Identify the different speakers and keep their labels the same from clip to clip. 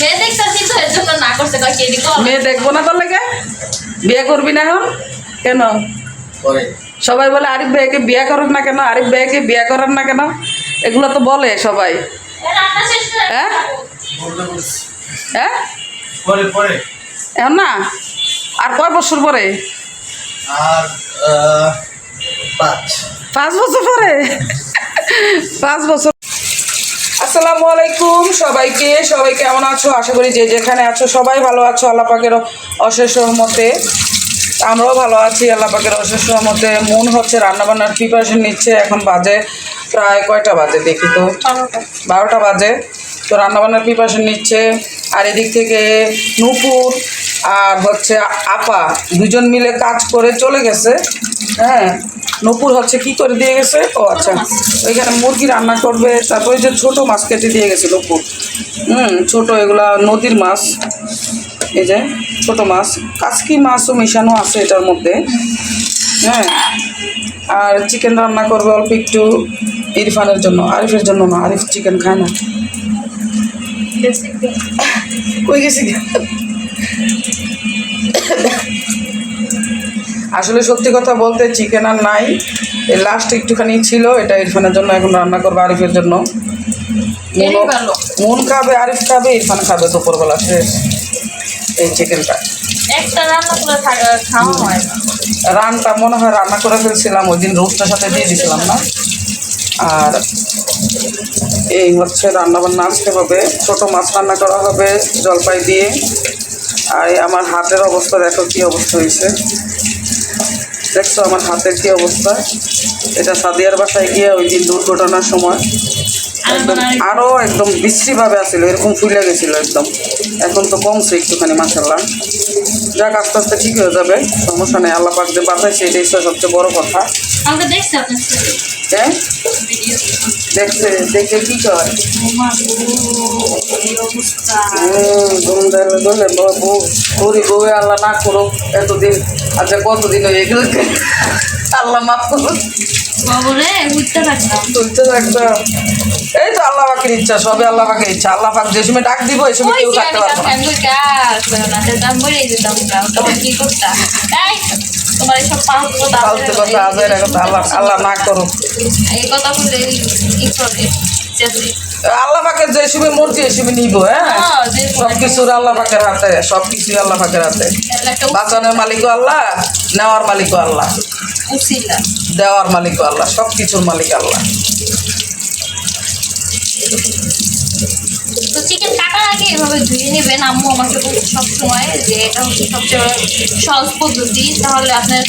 Speaker 1: মেয়ে দেখতাছি তো এর জন্য না করতে কয় কেডি কল
Speaker 2: মেয়ে দেখব না তোর লেগে? বিয়ে করবি না এখন? কেন?
Speaker 3: পরে।
Speaker 2: সবাই বলে আরিফ ভাইকে বিয়ে করেন না কেন? আরিফ ভাইকে বিয়ে করেন না কেন? এগুলো তো বলে সবাই। হ্যাঁ? হ্যাঁ? এখন না? আর কয় বছর পরে?
Speaker 3: পাঁচ
Speaker 2: বছর পরে? পাঁচ বছর আসসালামু আলাইকুম সবাইকে। সবাই কেমন আছো? আশা করি যে যেখানে আছো সবাই ভালো আছো আল্লাহ পাকের অশেষ রহমতে। আমরাও ভালো আছি আল্লাহ পাকের অশেষ রহমতে। মন হচ্ছে রান্নাবান্নার প্রিপারেশন নিচ্ছে। এখন বাজে প্রায় কয়টা বাজে দেখি তো? বারোটা। বাজে। তো রান্নাবান্নার প্রিপারেশন নিচ্ছে। আর এদিক থেকে নূপুর আর হচ্ছে আপা দুজন মিলে কাজ করে চলে গেছে। হ্যাঁ। নূপুর হচ্ছে কি করে দিয়ে গেছে? ও আচ্ছা ওইখানে মুরগি রান্না করবে তারপরে যে ছোট মাছ কেটে দিয়ে গেছে নপুর। হুম ছোট এগুলা নদীর মাছ এই যে ছোট মাছ কাসকি মাছও মেশানো আছে এটার মধ্যে। হ্যাঁ আর চিকেন রান্না করবে অল্প একটু ইরফানের জন্য আরিফের জন্য না আরিফ চিকেন খায় না। কই গেছি আসলে সত্যি কথা বলতে চিকেন আর নাই। এই লাস্ট একটুখানি ছিল এটা ইরফানের জন্য এখন রান্না করব আরিফের জন্য। মন খাবে আরিফ খাবে ইরফান খাবে দুপুরবেলা শেষ এই চিকেনটা রানটা মনে হয় রান্না করে ফেলছিলাম ওই দিন রোস্টের সাথে দিয়ে দিছিলাম না। আর এই হচ্ছে রান্না বান্না আজকে হবে। ছোটো মাছ রান্না করা হবে জলপাই দিয়ে। আর আমার হাতের অবস্থা দেখো কী অবস্থা হয়েছে। দেখছ আমার হাতের কী অবস্থা? এটা সাদিয়ার বাসায় গিয়ে ওই দিন দুর্ঘটনার সময় একদম আরও একদম বিশ্রীভাবে আসছিল এরকম ফুলে গেছিল একদম। এখন তো কমছে একটুখানি মাসাল্লাহ যাক আস্তে আস্তে ঠিক হয়ে যাবে সমস্যা নেই আল্লাহ পাক যে বাঁচাইছে এটাই সবচেয়ে বড় কথা। হ্যাঁ? দেখছে দেখে কি কয় বউ- আল্লাহ না। করুক এতদিন আচ্ছা কতদিন হয়ে গেল আল্লাহ মাফ থাকবে এই তো আল্লাহ পাকের ইচ্ছা সবে আল্লাহ পাকের ইচ্ছা আল্লাহ পাক যে সময় ডাক দিব এই সময় কেউ থাকতে পারবে
Speaker 1: করে তোমার এইসব ফালতু কথা
Speaker 2: আল্লাহ আল্লাহ না করুক।
Speaker 1: এই কথা বলে ই করে
Speaker 2: আল্লাহ পাকের যে সময় মর্জি এই সময় নিব হ্যাঁ?
Speaker 1: হ্যাঁ, যে
Speaker 2: আল্লাহ পাকের হাতে সবকিছু আল্লাহ পাকের হাতে। বাঁচানোর মালিকও আল্লাহ নেওয়ার মালিকও আল্লাহ। দেওয়ার মালিকও আল্লাহ সব কিছুর মালিক আল্লাহ।
Speaker 1: কাটার আগে এভাবে ধুয়ে নেবেন। আম্মু আমাকে বলছে সবসময় যে এটা হচ্ছে সবচেয়ে সহজ পদ্ধতি। তাহলে আপনার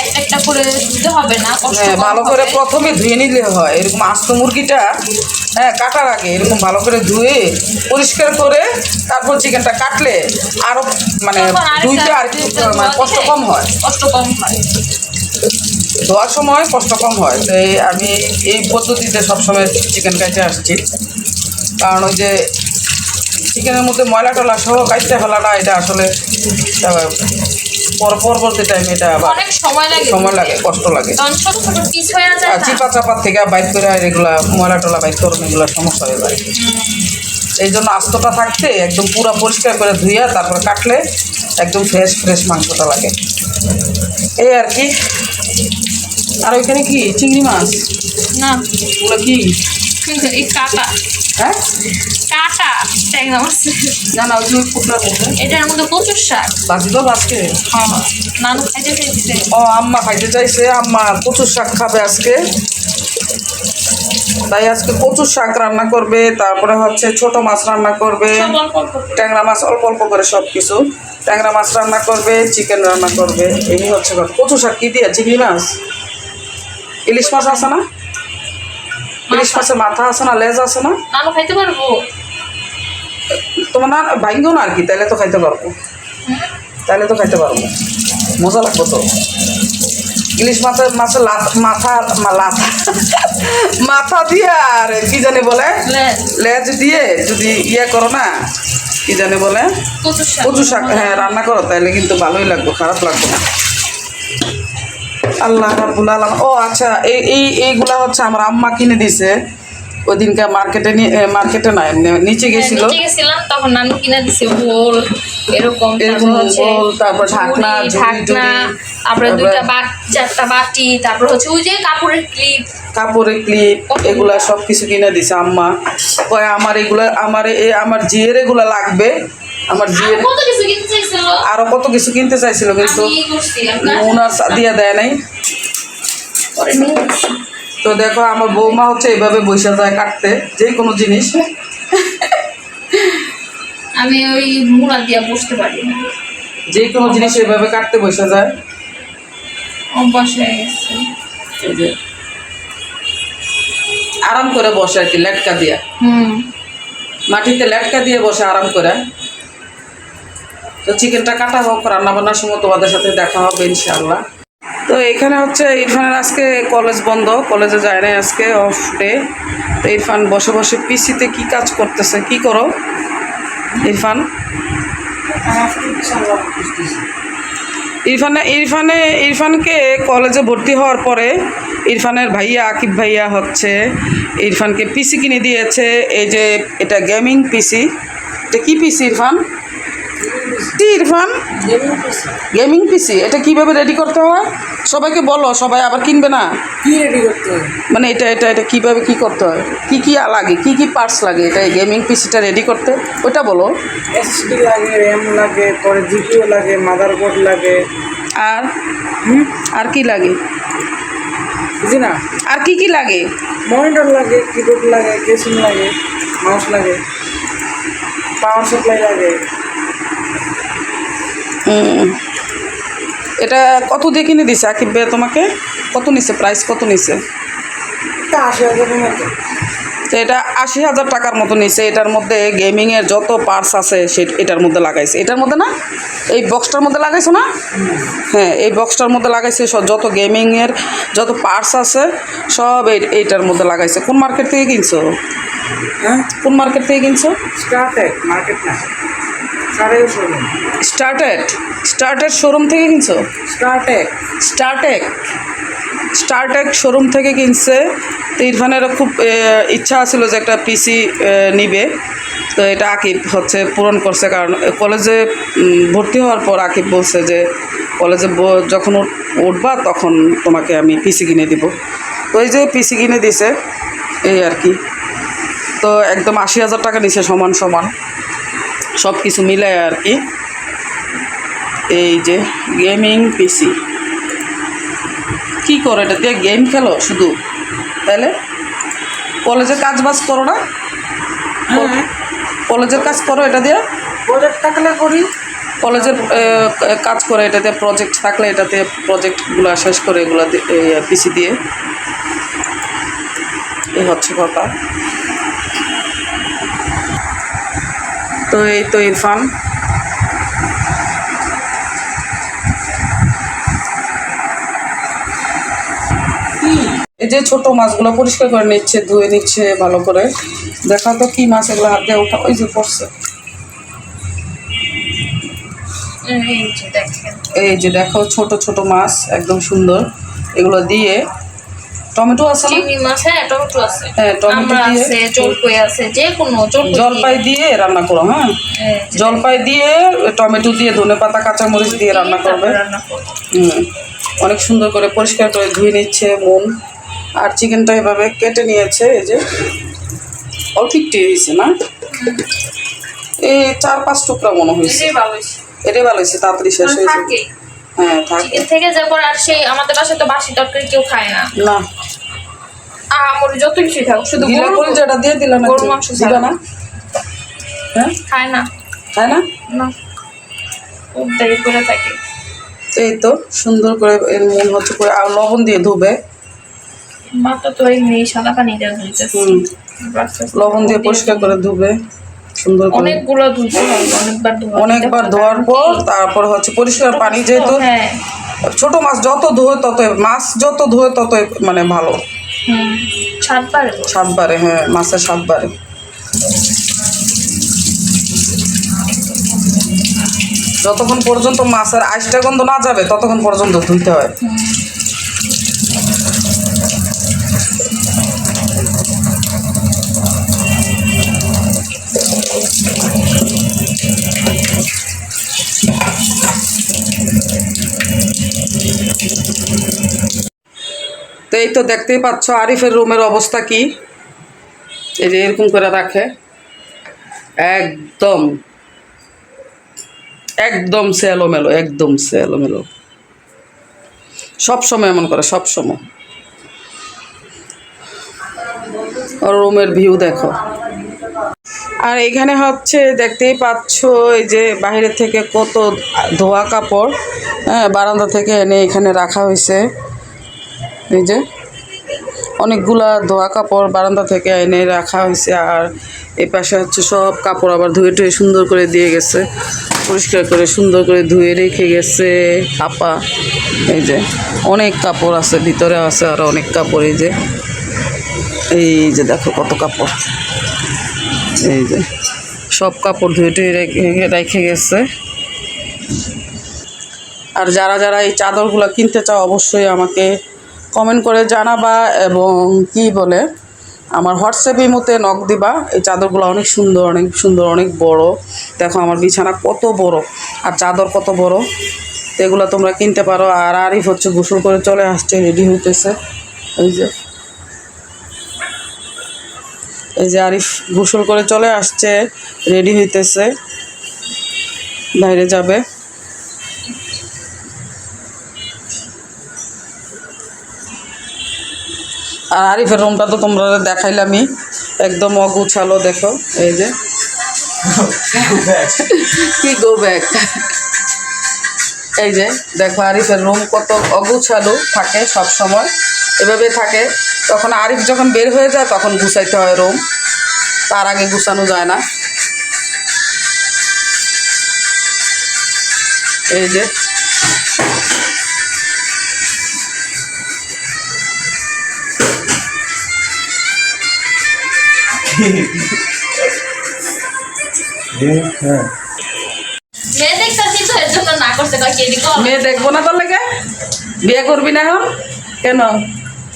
Speaker 1: একটা একটা করে ধুতে হবে না
Speaker 2: হ্যাঁ ভালো করে প্রথমে ধুয়ে নিলে হয়। এরকম আস্ত মুরগিটা হ্যাঁ কাটার আগে এরকম ভালো করে ধুয়ে পরিষ্কার করে তারপর চিকেনটা কাটলে আরও মানে ধুইতে আর মানে কষ্ট কম হয়।
Speaker 1: কষ্ট কম হয়।
Speaker 2: ধোয়ার সময় কষ্ট কম হয়। তো এই আমি এই পদ্ধতিতে সবসময় চিকেন কাটতে আসছি। কারণ ওই যে চিকেনের মধ্যে ময়লা টলা সহ কাটতে ফেলাটা এটা আসলে পর পরবর্তী টাইমে এটা আবার
Speaker 1: অনেক সময় লাগে।
Speaker 2: সময় লাগে কষ্ট লাগে।
Speaker 1: ছোট ছোট পিস হয়ে যায়
Speaker 2: আর
Speaker 1: না?
Speaker 2: চিপা চাপার থেকে বাইক করে এগুলা ময়লা টলা বাইক করুন এগুলো সমস্যা হয়ে যায়। এই জন্য আস্তটা থাকতে একদম পুরো পরিষ্কার করে ধুইয়া তারপরে কাটলে একদম ফ্রেশ ফ্রেশ মাংসটা লাগে। এই আর কি। আর ওইখানে কি? চিংড়ি মাছ?
Speaker 1: না।
Speaker 2: ওগুলো কি?
Speaker 1: এই কাটা।
Speaker 2: হ্যাঁ?
Speaker 1: কাটা। ট্যাংরা মাছ
Speaker 2: না না ওই কুটরা করবে
Speaker 1: এটার মধ্যে প্রচুর শাক।
Speaker 2: তো আজকে
Speaker 1: হ্যাঁ নানু খাইতে চাইছে
Speaker 2: ও আম্মা খাইতে চাইছে। আম্মা প্রচুর শাক খাবে আজকে। তাই আজকে প্রচুর শাক রান্না করবে। তারপরে হচ্ছে ছোট মাছ রান্না করবে। ট্যাংরা মাছ অল্প অল্প করে সব কিছু ট্যাংরা মাছ রান্না করবে চিকেন রান্না করবে। এই হচ্ছে কথা কচু শাক। কি দিয়ে? চিংড়ি মাছ? ইলিশ মাছ আছে না? ইলিশ মাছের মাথা আছে না লেজ আছে না?
Speaker 1: নানু খাইতে পারব।
Speaker 2: তোমার না ভাঙ্গো না আর কি তাইলে তো খাইতে পারব। তাইলে তো খাইতে পারব। মজা লাগবে তো। ইলিশ মাছের মাছের মাথা মা- লাথা। মাথা দিয়ে আর কি জানি বলে?
Speaker 1: লেজ,
Speaker 2: দিয়ে যদি ইয়ে করো না কি জানি বলে?
Speaker 1: কচু শাক।
Speaker 2: কচু শাক হ্যাঁ রান্না করো তাহলে কিন্তু ভালোই লাগবে খারাপ লাগবে না। আল্লাহ রাব্বুল আলামিন। ও আচ্ছা এই এই এইগুলা হচ্ছে আমার আম্মা কিনে দিছে। ওই দিনকে মার্কেটে নিয়ে মার্কেটে না নিচে গেছিল।
Speaker 1: গেছিলাম তখন নানু কিনে দিছে বোল এরকম
Speaker 2: এরকম বোল, তারপর ঢাকনা,
Speaker 1: ঢাকনা তারপরে
Speaker 2: তারপরে-
Speaker 1: দুইটা বাট চারটা বাটি তারপর হচ্ছে ওই যে কাপড়ের ক্লিপ।
Speaker 2: কাপড়ের ক্লিপ এগুলা সব কিছু কিনে দিছে আম্মা। কয় আমার এগুলা আমার এ আমার জিয়ের এগুলা লাগবে আমার
Speaker 1: আর
Speaker 2: জিয়ের
Speaker 1: কত কিছু কিনতে চাইছিল?
Speaker 2: আরও কত কিছু কিনতে চাইছিল কিন্তু
Speaker 1: আপনার
Speaker 2: ওনার দিয়া দেয় নাই। তো দেখো আমার বৌমা হচ্ছে এইভাবে বৈশা যায় কাটতে যে কোনো জিনিস।
Speaker 1: আমি ওই মুড়া দিয়া বসতে পারি না।
Speaker 2: যে কোনো জিনিস এইভাবে কাটতে বসে যায়।
Speaker 1: অভ্যাস হয়ে গেছে।
Speaker 2: আরাম করে বসে আর কি লেটকা দিয়া।
Speaker 1: হুম।
Speaker 2: মাটিতে লেটকা দিয়ে বসে আরাম করে। তো চিকেনটা কাটা হোক রান্না বান্নার সময় তোমাদের সাথে দেখা হবে ইনশাআল্লাহ। তো এখানে হচ্ছে ইরফানের আজকে কলেজ বন্ধ, কলেজে যায় নাই আজকে অফ ডে তো ইরফান বসে বসে পিসিতে কি কাজ করতেছে, কি করো? ইরফান? ইরফানে ইরফানে, ইরফানকে কলেজে ভর্তি হওয়ার পরে ইরফানের ভাইয়া আকিব ভাইয়া হচ্ছে, ইরফানকে পিসি কিনে দিয়েছে। এই যে, এটা গেমিং পিসি। এটা কি পিসি, ইরফান? কি ইরফান? গেমিং পিসি এটা কীভাবে রেডি করতে হয়? সবাইকে বলো সবাই আবার কিনবে না?
Speaker 4: কি রেডি করতে হয়?
Speaker 2: মানে এটা এটা এটা কীভাবে কি করতে হয়? কি কি লাগে কি কি পার্টস লাগে? এটা গেমিং পিসিটা রেডি করতে? ওটা বলো।
Speaker 4: এসএসডি লাগে র্যাম লাগে পরে জিপিও লাগে মাদারবোর্ড লাগে।
Speaker 2: আর? আর কি লাগে?
Speaker 4: বুঝি না?
Speaker 2: আর কি কি লাগে?
Speaker 4: মনিটর লাগে কিবোর্ড লাগে কেসিং লাগে মাউস লাগে পাওয়ার সাপ্লাই লাগে।
Speaker 2: এটা কত দিয়ে কিনে দিছে আকিব ভাইয়া তোমাকে? কত নিছে প্রাইস কত নিছে?
Speaker 4: এটা আশি হাজারের
Speaker 2: তো এটা আশি হাজার টাকার মতো নিছে। এটার মধ্যে গেমিংয়ের যত পার্টস আছে সে এটার মধ্যে লাগাইছে। এটার মধ্যে না? এই বক্সটার মধ্যে লাগাইছো না? হ্যাঁ এই বক্সটার মধ্যে লাগাইছে সব যত গেমিংয়ের যত পার্টস আছে সব এই- এইটার মধ্যে লাগাইছে। কোন মার্কেট থেকে কিনছো?
Speaker 4: হ্যাঁ?
Speaker 2: কোন মার্কেট থেকে কিনছো?
Speaker 4: মার্কেট না।
Speaker 2: স্টার্টেড স্টার্টেড শোরুম থেকে কিনছো?
Speaker 4: স্টার্টেক
Speaker 2: স্টারটেক স্টারটেক শোরুম থেকে কিনছে। তো ইরফানেরও খুব ইচ্ছা ছিল যে একটা পিসি নিবে। তো এটা আকিব হচ্ছে পূরণ করছে কারণ কলেজে ভর্তি হওয়ার পর আকিব বলছে যে কলেজে যখন উঠ- উঠবা তখন তোমাকে আমি পিসি কিনে দিব। তো এই যে পিসি কিনে দিছে এই আর কি। তো একদম আশি হাজার টাকা নিছে সমান সমান। সব কিছু মিলে আর কি। এই যে গেমিং পিসি কি করো এটা? দিয়ে গেম খেলো শুধু? তাহলে? কলেজে কাজ বাজ করো না? কলেজের কাজ করো এটা দিয়ে?
Speaker 4: প্রজেক্ট থাকলে করি।
Speaker 2: কলেজের কাজ করে এটাতে প্রজেক্ট থাকলে এটাতে প্রজেক্টগুলো শেষ করে এগুলো পিসি দিয়ে। এই হচ্ছে কথা তো এই তো ইরফান। যে ছোট মাছগুলো পরিষ্কার করে নিচ্ছে ধুয়ে নিচ্ছে ভালো করে। দেখা তো কি মাছ এগুলো হাত দিয়ে ওঠা ওই যে পড়ছে।
Speaker 1: এই যে
Speaker 2: দেখো ছোট ছোট মাছ একদম সুন্দর। এগুলো দিয়ে টমেটো আছে
Speaker 1: চিংড়ি মাছ হ্যাঁ টমেটো আছে।
Speaker 2: হ্যাঁ, টমেটো
Speaker 1: আছে জলপাই আছে যে কোনো জলপাই
Speaker 2: জলপাই দিয়ে। রান্না করো হ্যাঁ?
Speaker 1: হ্যাঁ,
Speaker 2: জলপাই দিয়ে টমেটো দিয়ে ধনে পাতা কাঁচামরিচ দিয়ে রান্না করবে।
Speaker 1: রান্না করবে।
Speaker 2: হুম অনেক সুন্দর করে পরিষ্কার করে ধুয়ে নিচ্ছে মন। আর চিকেনটা এভাবে কেটে নিয়েছে এই যে। অল্প একটু হয়েছে না? এই চার পাঁচ টুকরা মনে হয়েছে।
Speaker 1: এটাই ভালো হয়েছে।
Speaker 2: তাড়াতাড়ি শেষ হয়েছে হ্যাঁ থাকে।
Speaker 1: থেকে। যাওয়ার পর আর সেই আমাদের বাসায় তো বাসি তরকারি কেউ খায় না।
Speaker 2: না।
Speaker 1: আমার যত শুধু
Speaker 2: গিলা করে যেটা দিয়ে দিলা না
Speaker 1: গরুর মাংস
Speaker 2: না? হ্যাঁ?
Speaker 1: খায় না।
Speaker 2: তাই না?
Speaker 1: না। খুব করে থাকে।
Speaker 2: এই তো সুন্দর করে এর মন হচ্ছে করে আর লবণ দিয়ে ধুবে।
Speaker 1: মাত্র তো এমনি সাদা পানি দেওয়া হয়েছে
Speaker 2: লবণ দিয়ে পরিষ্কার করে ধুবে সুন্দর করে।
Speaker 1: অনেকগুলো ধুতে হয় অনেকবার
Speaker 2: অনেকবার ধোয়ার পর তারপর হচ্ছে পরিষ্কার পানি যেহেতু
Speaker 1: হ্যাঁ।
Speaker 2: ছোট মাছ যত ধোয় তত মাছ যত ধোয় ততই মানে ভালো।
Speaker 1: সাতবার
Speaker 2: বাড়ে হ্যাঁ মাছের বাড়ে যতক্ষণ পর্যন্ত মাছের আইসটা গন্ধ না যাবে ততক্ষণ পর্যন্ত ধুইতে হয়। এই তো দেখতেই পাচ্ছ আরিফের রুমের অবস্থা কি। এই যে এরকম করে রাখে। একদম। একদম সে এলোমেলো, একদম সে এলোমেলো। সব সময় এমন করে, সব সময়। ওর রুমের ভিউ দেখো। আর এখানে হচ্ছে দেখতেই পাচ্ছ এই যে বাইরে থেকে কত ধোয়া কাপড় হ্যাঁ বারান্দা থেকে এনে এখানে রাখা হয়েছে। এই যে, অনেকগুলা ধোয়া কাপড় বারান্দা থেকে এনে রাখা হয়েছে আর এই পাশে হচ্ছে সব কাপড় আবার ধুয়ে টুয়ে সুন্দর করে দিয়ে গেছে। পরিষ্কার করে সুন্দর করে ধুয়ে রেখে গেছে আপা। এই যে, অনেক কাপড় আছে, ভিতরে আছে আর অনেক কাপড়, এই যে। এই যে দেখো কত কাপড়। এই যে, সব কাপড় ধুয়ে টুয়ে রেখে রেখে গেছে। আর যারা যারা এই চাদরগুলো কিনতে চাও অবশ্যই আমাকে কমেন্ট করে জানাবা এবং কি বলে, আমার হোয়াটসঅ্যাপের মতে নখ দিবা। এই চাদরগুলো অনেক সুন্দর অনেক সুন্দর, অনেক বড়। দেখো আমার বিছানা কত বড় আর চাদর কত বড়। তো এগুলো তোমরা কিনতে পারো আর আরিফ হচ্ছে গোসল করে চলে আসছে রেডি হইতেছে। এই যে। এই যে আরিফ গোসল করে চলে আসছে রেডি হইতেছে। বাইরে যাবে। আর আরিফের রুমটা তো তোমরা দেখাইলামই। একদম অগুছালো, দেখো, এই যে। কি গো ব্যাগ এই যে, দেখো, আরিফের রুম কত অগুছালো থাকে সব সময়। এভাবে থাকে, তখন আরিফ যখন বের হয়ে যায়, তখন গুছাইতে হয় রুম তার আগে গুছানো যায় না। এই যে
Speaker 1: মেয়ে দেখতেছি তো এর জন্য না করছে কয় কেডি কল
Speaker 2: মেয়ে দেখব না তোর লেগে? বিয়ে করবি না এখন? কেন?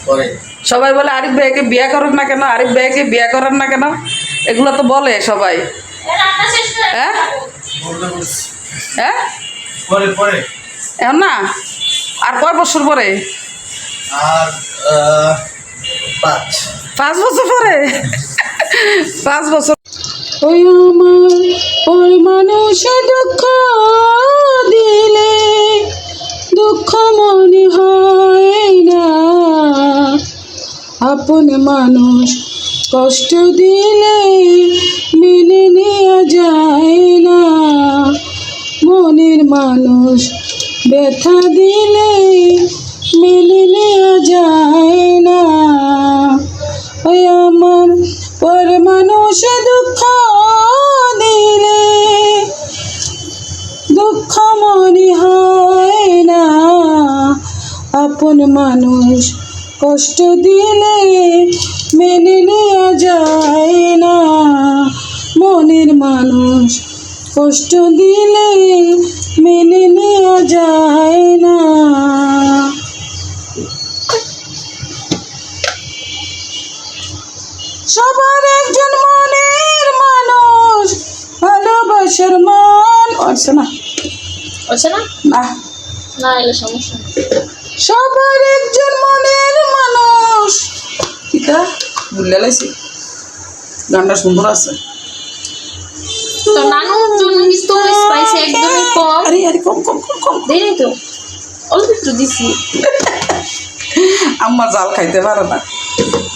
Speaker 3: পরে।
Speaker 2: সবাই বলে আরিফ ভাইকে বিয়ে করেন না কেন? আরিফ ভাইকে বিয়ে করেন না কেন? এগুলো তো বলে সবাই।
Speaker 1: রান্না শেষ করে
Speaker 2: হ্যাঁ? হ্যাঁ? এখন না? আর কয় বছর পরে?
Speaker 3: আর পাঁচ।
Speaker 2: বছর পরে? পাঁচ বছর। ওই আমার ওই মানুষে দুঃখ দিলে দুঃখ মনে হয় না। আপন মানুষ কষ্ট দিলে মেনে নেওয়া মান। আচ্ছা না।
Speaker 1: না?
Speaker 2: না।
Speaker 1: না এলে সমস্যা
Speaker 2: সবার একজন মনের মানুষ। কিতা বুঝলে লাইছি গানটা সুন্দর আছে।
Speaker 1: তো নানুর জন্য কিন্তু স্পাইসি একদমই কম।
Speaker 2: আরে আরে কম কম কম কম।
Speaker 1: দেই তো। অল্প একটু দিছি।
Speaker 2: আম্মা জাল খাইতে পারে না।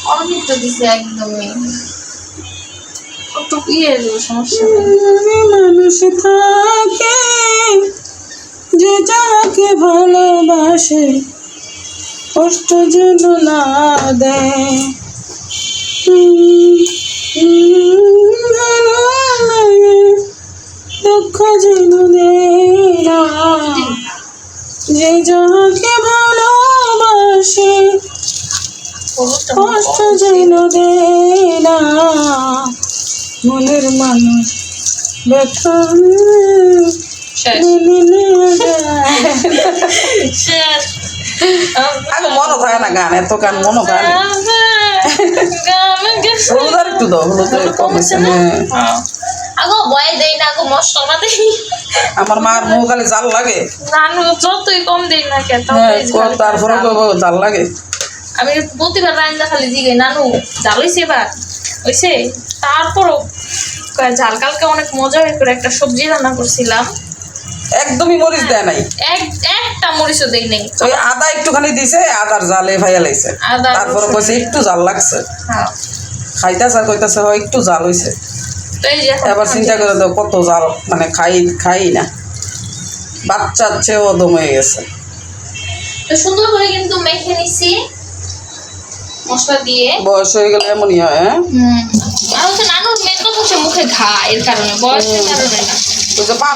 Speaker 1: অল্প একটু দিছি একদমই। ইয়ে সমস্যা
Speaker 2: মানুষ থাকে যে যাকে ভালোবাসে কষ্ট যেন না দেয়। দুঃখ যেন যে যাকে ভালোবাসে কষ্ট যেন দেয় না। মনের মানুষ। ব্যথা
Speaker 1: শেষ।
Speaker 2: মেনে আগে মনে থাকে না গান এত গান মনে একটু দাও হ্যাঁ।
Speaker 1: আগো বয় দেই না আগো মশলা দেই।
Speaker 2: আমার মার মুখ খালি জাল লাগে।
Speaker 1: যতই কম দেই না কেন
Speaker 2: হ্যাঁ, তারপরে জাল লাগে।
Speaker 1: আমি প্রতিবার রান্না খালি দিকে নানু জাল হয়েছে এবার। হয়েছে তারপরও কয় ঝাল কালকে অনেক মজা করে একটা সবজি রান্না করছিলাম।
Speaker 2: একদমই মরিচ দেয় নাই।
Speaker 1: এক একটা মরিচও দেই নেই।
Speaker 2: ওই আদা একটুখানি দিছে আদার জালে ভাইয়া লাইছে। তারপরে কইছে একটু জাল লাগছে।
Speaker 1: হ্যাঁ।
Speaker 2: খাইতেছে আর কইতাছে হয় একটু জাল হইছে। এবার চিন্তা করে দাও কত জাল মানে খাই খাই না। বাচ্চার চেয়েও দম হয়ে গেছে।
Speaker 1: তো সুন্দর করে কিন্তু মেখে নিছি। মশলা দিয়ে।
Speaker 2: বয়স হয়ে গেলে এমনই হয় হ্যাঁ?
Speaker 1: আর হচ্ছে নানুর মেন কথা হচ্ছে মুখে ঘা এর কারণে। বয়সের কারণে না।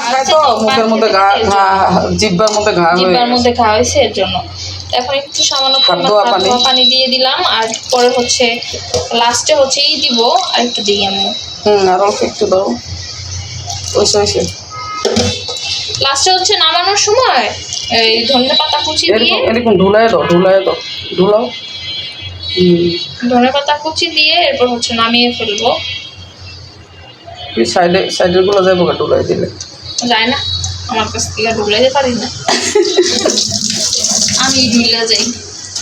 Speaker 2: খায় তো মুখের মধ্যে ঘা ঘা জিব্বার মধ্যে ঘা হয়ে
Speaker 1: জিব্বার মধ্যে ঘা হয়েছে এর জন্য। এখন একটু সামান্য পরিমাণ
Speaker 2: পানি।
Speaker 1: দিয়ে দিলাম। আর পরে হচ্ছে লাস্টে হচ্ছে ই দিব আর একটু দিই আমি।
Speaker 2: হুম আর অল্প একটু দাও। ওইসে ওইসে
Speaker 1: লাস্টে হচ্ছে নামানোর সময় এই ধনে পাতা কুচি দিয়ে
Speaker 2: এরকম ঢুলাই দাও ঢুলাই দাও ঢুলাও।
Speaker 1: ধনে পাতা কুচি দিয়ে এরপর হচ্ছে নামিয়ে ফেলব।
Speaker 2: সাইডে সাইডেরগুলো যাব গা ঢুলাই দিলে।
Speaker 1: যায় না? আমার কাছ থেকে ঢুলাইতে পারি না। আমি ঢুলে যাই।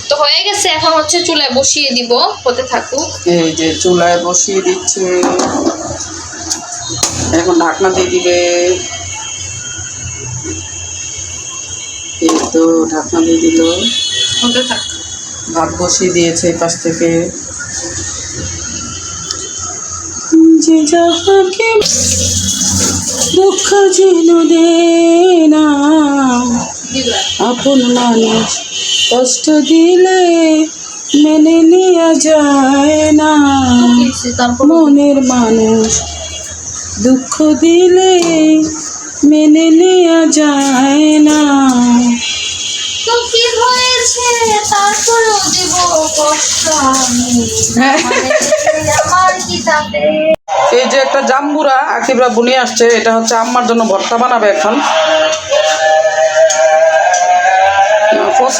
Speaker 1: তো হয়ে গেছে এখন হচ্ছে চুলায় বসিয়ে দিব হতে থাকুক।
Speaker 2: এই যে চুলায় বসিয়ে দিচ্ছে। এখন ঢাকনা দিয়ে দিবে। এই তো ঢাকনা দিয়ে দিল।
Speaker 1: হতে থাক
Speaker 2: ভাত বসিয়ে দিয়েছে এই পাশ থেকে। যে যাহাকে দুঃখ যেন আপন মানুষ কষ্ট দিলে মেনে নেওয়া যায় না। মনের মানুষ দুঃখ দিলে মেনে নেওয়া যায় না।
Speaker 1: কি হয়েছে? তারপরেও দিব কষ্ট আমি। আমার কি তাতে
Speaker 2: এই যে একটা জাম্বুরা আকিবরা বুনিয়ে আসছে এটা হচ্ছে আম্মার জন্য ভর্তা বানাবে এখন।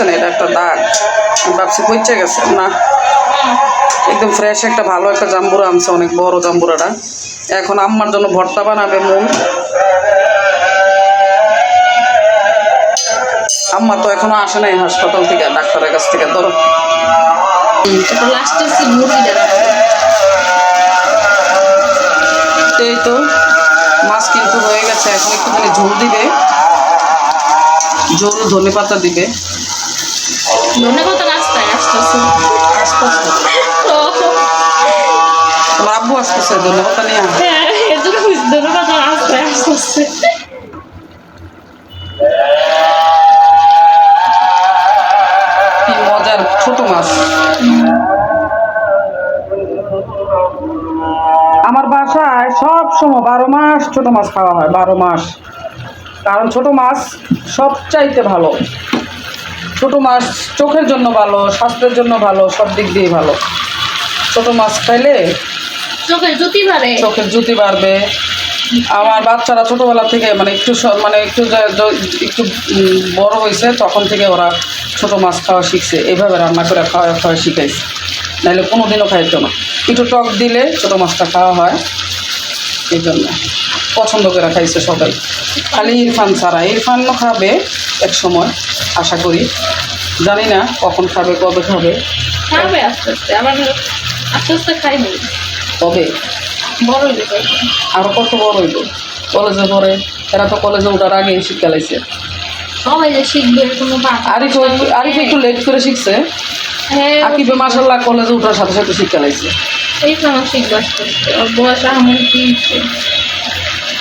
Speaker 2: না এটা একটা দাগ। ভাবছি পচে গেছে। না একদম ফ্রেশ একটা ভালো একটা জাম্বুরা আনছে অনেক বড় জাম্বুরাটা। এখন আম্মার জন্য ভর্তা বানাবে মন আম্মা তো এখনও আসে নাই হাসপাতাল থেকে ডাক্তারের কাছ থেকে ধরো। এই তো মাছ কিন্তু হয়ে গেছে এখন একটুখানি ঝোল দিবে। ঝোল ধনে পাতা দিবে।
Speaker 1: ধনে পাতা রাস্তায় আসতেছে।
Speaker 2: আমার আব্বু আসতেছে ধনে পাতা নিয়ে।
Speaker 1: হ্যাঁ এর জন্য ধনে পাতা রাস্তায় আসতেছে।
Speaker 2: সব সময় বারো মাস ছোট মাছ খাওয়া হয় বারো মাস। কারণ ছোট মাছ সব চাইতে ভালো। ছোট মাছ চোখের জন্য ভালো স্বাস্থ্যের জন্য ভালো সব দিক দিয়ে ভালো। ছোট মাছ খাইলে
Speaker 1: চোখের জুতি বাড়ে।
Speaker 2: চোখের জুতি বাড়বে। আমার বাচ্চারা ছোটবেলা থেকে মানে একটু মানে একটু একটু বড় হয়েছে তখন থেকে ওরা ছোট মাছ খাওয়া শিখছে। এইভাবে রান্না করে খাওয়া খাওয়া শিখাইছে। নাহলে কোনো দিনও খাইতো না। একটু টক দিলে ছোট মাছটা খাওয়া হয়। এই জন্য। পছন্দ করে খাইছে সবাই। খালি ইরফান ছাড়া। ইরফানও খাবে এক সময় আশা করি। জানি না কখন খাবে কবে খাবে।
Speaker 1: খাবে আস্তে আস্তে আবার আস্তে আস্তে খাইবে।
Speaker 2: কবে?
Speaker 1: বড়
Speaker 2: আরও কত বড় হইব? কলেজে পড়ে এরা তো কলেজে ওঠার আগে শিক্ষা লাইছে।
Speaker 1: সবাই যে শিখবে কোনো
Speaker 2: আরিফ আরিফ একটু লেট করে শিখছে।
Speaker 1: হ্যাঁ।
Speaker 2: আকিবে মাসাল্লাহ কলেজে ওঠার সাথে সাথে শিক্ষা লাইছে।
Speaker 1: এই শিখবে আস্তে আস্তে ওর বয়স আমার কি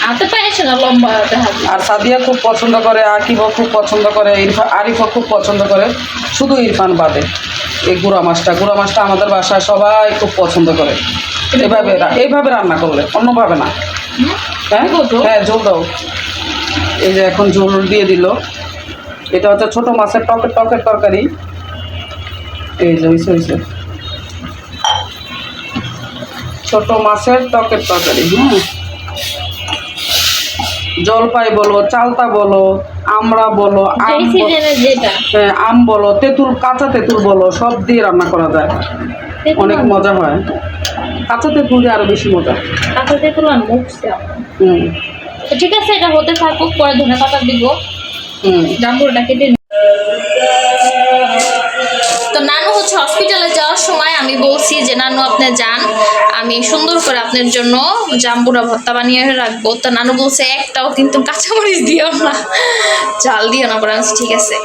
Speaker 1: হাতে পাইছে না লম্বা দেখা
Speaker 2: আর সাদিয়া খুব পছন্দ করে আকিবও খুব পছন্দ করে ইরফান আরিফও খুব পছন্দ করে। শুধু ইরফান বাদে এই গুঁড়া মাছটা। গুঁড়া মাছটা আমাদের বাসায় সবাই খুব পছন্দ করে। এভাবে এইভাবে রান্না করলে অন্যভাবে না? হ্যাঁ? হ্যাঁ ঝোল দাও। এই যে এখন ঝোল দিয়ে দিল। এটা হচ্ছে ছোট মাছের টকের টকের তরকারি। এই যে হয়েছে হয়েছে ছোট মাছের টকের তরকারি হুম? জলপাই বলো চালতা বলো আমরা বলো আম হ্যাঁ, আম বলো তেঁতুল কাঁচা তেঁতুল বলো সব দিয়ে রান্না করা যায়। অনেক মজা হয়। কাঁচা তেঁতুল দিয়ে আরও বেশি মজা।
Speaker 1: কাঁচা তেঁতুল আর
Speaker 2: হুম।
Speaker 1: ঠিক আছে এটা হতে থাকুক পরে ধনে পাতা দিব।
Speaker 2: হুম।
Speaker 1: জাম্বুরটা কেটে হচ্ছে হসপিটালে যাওয়ার সময় আমি বলছি যে নানু আপনি যান। আমি সুন্দর করে আপনার জন্য জাম্বুরা ভর্তা বানিয়ে রাখব। তো নানু বলছে একটাও কিন্তু কাঁচামরিচ দিও না। চাল দিও না বরং ঠিক আছে।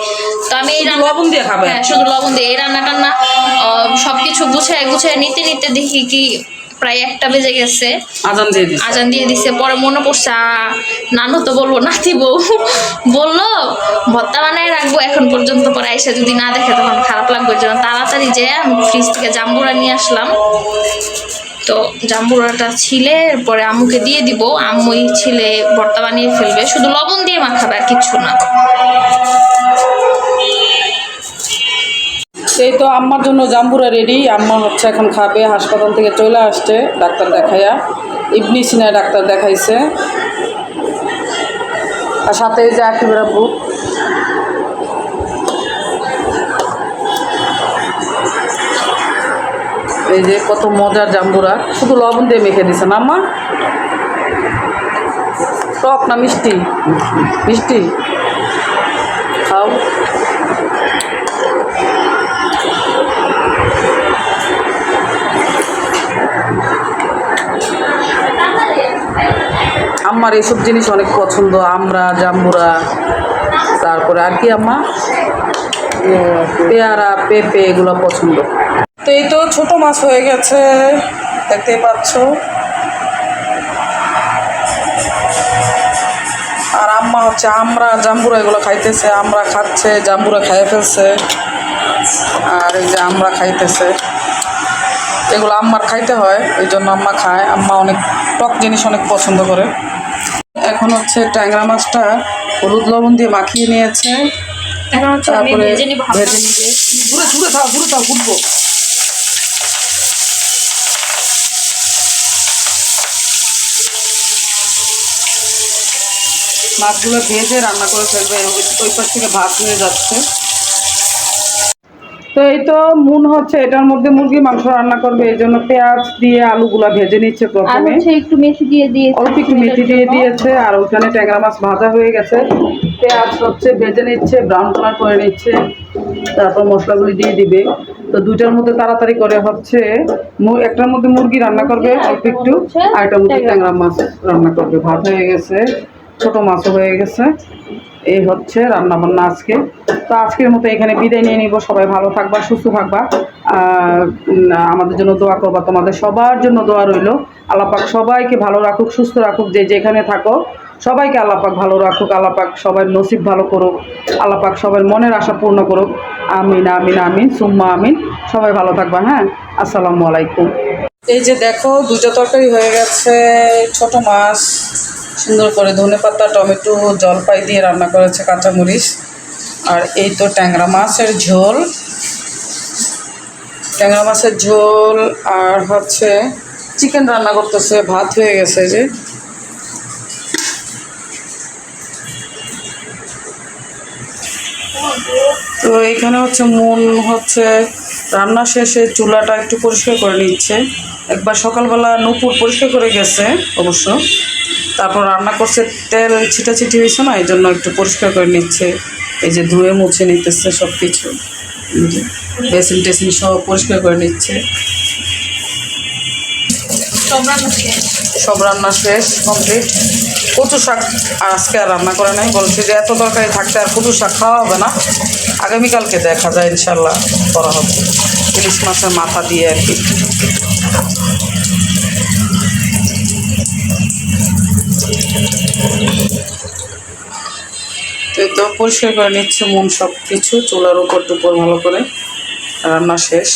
Speaker 1: তো আমি এই রান্না
Speaker 2: লবণ দিয়ে খাব?
Speaker 1: হ্যাঁ শুধু লবণ দিয়ে। এই রান্না টান্না সব কিছু গুছায় গুছায় নিতে নিতে দেখি কি প্রায় একটা বেজে গেছে।
Speaker 2: আজান দিয়ে দিস
Speaker 1: আজান দিয়ে দিছে। পরে মনে পড়ছে নানু তো বলব নাতি বউ। বলল ভর্তা বানায় রাখব এখন পর্যন্ত পরে আইসা যদি না দেখে তখন খারাপ লাগবে। জন্য তাড়াতাড়ি যে আমি ফ্রিজ থেকে জাম্বুরা নিয়ে আসলাম। তো জাম্বুরাটা ছিলে পরে আম্মুকে দিয়ে দিব। আম্মুই ছিলে ভর্তা বানিয়ে ফেলবে। শুধু লবণ দিয়ে মাখাবে আর কিচ্ছু না।
Speaker 2: এই তো আম্মার জন্য জাম্বুরা রেডি আম্মা হচ্ছে এখন খাবে, হাসপাতাল থেকে চলে আসছে, ডাক্তার দেখাইয়া। ইবনি সিনায় ডাক্তার দেখাইছে। আর সাথে যে আকিবের আব্বু। এই যে কত মজার জাম্বুরা। শুধু লবণ দিয়ে মেখে দিছে না আম্মা? টক না মিষ্টি? মিষ্টি খাও আমার এইসব জিনিস অনেক পছন্দ, আমরা, জাম্বুরা, তারপরে আর কি আম্মা? পেয়ারা, পেঁপে এগুলো পছন্দ। তো এই তো ছোট মাছ হয়ে গেছে, দেখতেই পাচ্ছ। আর আম্মা হচ্ছে আমরা, জাম্বুরা এগুলো খাইতেছে, আমরা খাচ্ছে, জাম্বুরা খাইয়ে ফেলছে। আর এই যে আমরা খাইতেছে, এগুলো আম্মার খাইতে হয়, এই জন্য আম্মা খায়। আম্মা অনেক টক জিনিস অনেক পছন্দ করে। এখন হচ্ছে ট্যাংরা মাছটা হলুদ লবণ দিয়ে মাখিয়ে নিয়েছে। তারপরে
Speaker 1: ভেজে নিবো
Speaker 2: ঘুরে ঘুরে থাও ঘুরে থাও ঘুরবো মাছগুলো ভেজে রান্না করে ফেলবে ওই পাশ থেকে ভাত হয়ে যাচ্ছে। তো এই তো মুন হচ্ছে এটার মধ্যে মুরগি মাংস রান্না করবে এই জন্য পেঁয়াজ দিয়ে আলুগুলা ভেজে নিচ্ছে প্রথমে।
Speaker 1: একটু মেথি দিয়ে দিয়ে
Speaker 2: অল্প একটু মেথি দিয়ে দিয়েছে আর ওখানে ট্যাংরা মাছ ভাজা হয়ে গেছে। পেঁয়াজ হচ্ছে ভেজে নিচ্ছে ব্রাউন কালার করে নিচ্ছে তারপর মশলাগুলি দিয়ে দিবে। তো দুইটার মধ্যে তাড়াতাড়ি করে হচ্ছে একটার মধ্যে মুরগি রান্না করবে অল্প একটু আর একটার মধ্যে ট্যাংরা মাছ রান্না করবে। ভাত হয়ে গেছে ছোট মাছও হয়ে গেছে। এই হচ্ছে রান্না বান্না আজকে। তো আজকের মতো এখানে বিদায় নিয়ে নিব। সবাই ভালো থাকবা, সুস্থ থাকবা। আমাদের জন্য দোয়া করবা। তোমাদের সবার জন্য দোয়া রইল। আল্লাপাক সবাইকে ভালো রাখুক, সুস্থ রাখুক, যে যেখানে থাকো। সবাইকে আল্লাপাক ভালো রাখুক আল্লাপাক সবার নসিব ভালো করুক। আল্লাপাক সবার মনের আশা পূর্ণ করুক। আমিন আমিন আমিন, সুম্মা আমিন। সবাই ভালো থাকবা হ্যাঁ? আসসালামু আলাইকুম। এই যে দেখো, দুটো তরকারি হয়ে গেছে, ছোট মাছ। সুন্দর করে ধনে পাতা, টমেটো, জলপাই দিয়ে রান্না করেছে কাঁচামরিচ। আর এই তো ট্যাংরা মাছের ঝোল। ট্যাংরা মাছের ঝোল আর হচ্ছে চিকেন রান্না করতেছে, ভাত হয়ে গেছে যে। তো এখানে হচ্ছে মন হচ্ছে রান্না শেষে চুলাটা একটু পরিষ্কার করে নিচ্ছে। একবার সকালবেলা নুপুর পরিষ্কার করে গেছে অবশ্য। তারপর রান্না করছে তেল ছিটাছিটি হয়েছে না এই জন্য একটু পরিষ্কার করে নিচ্ছে। এই যে ধুয়ে মুছে নিতেছে সব কিছু বেসিন টেসিন সব পরিষ্কার করে নিচ্ছে।
Speaker 1: সব রান্না শেষ।
Speaker 2: কমপ্লিট কচু শাক আজকে আর রান্না করে নাই। বলছে যে এত তরকারি থাকতে আর কচু শাক খাওয়া হবে না। আগামীকালকে দেখা যায় ইনশাল্লাহ করা হবে। ইলিশ মাছের মাথা দিয়ে আর কি। তো পরিষ্কার করে নিচ্ছে, মন সব কিছু চুলার উপর টুপর ভালো করে রান্না শেষ।